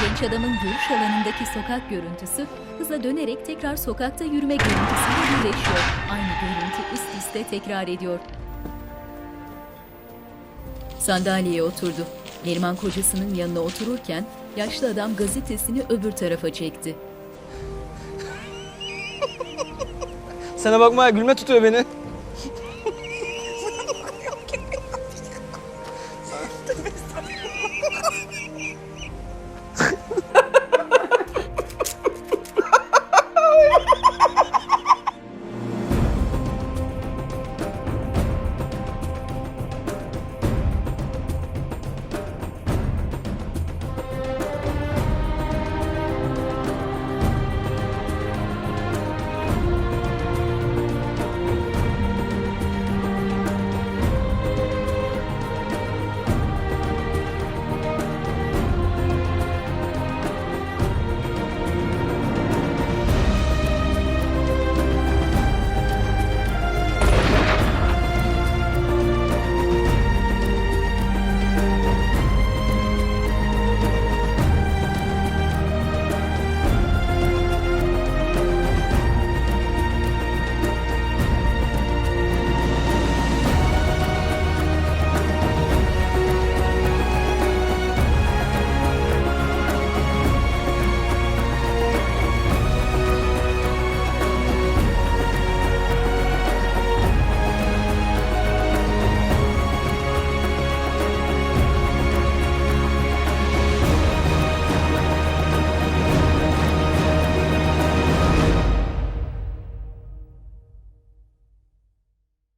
Genç adamın görüş alanındaki sokak görüntüsü hızla dönerek tekrar sokakta yürüme görüntüsüyle birleşiyor. Aynı görüntü üst üste tekrar ediyor. Sandalyeye oturdu. Neriman kocasının yanına otururken yaşlı adam gazetesini öbür tarafa çekti. Sana bakma gülme tutuyor beni.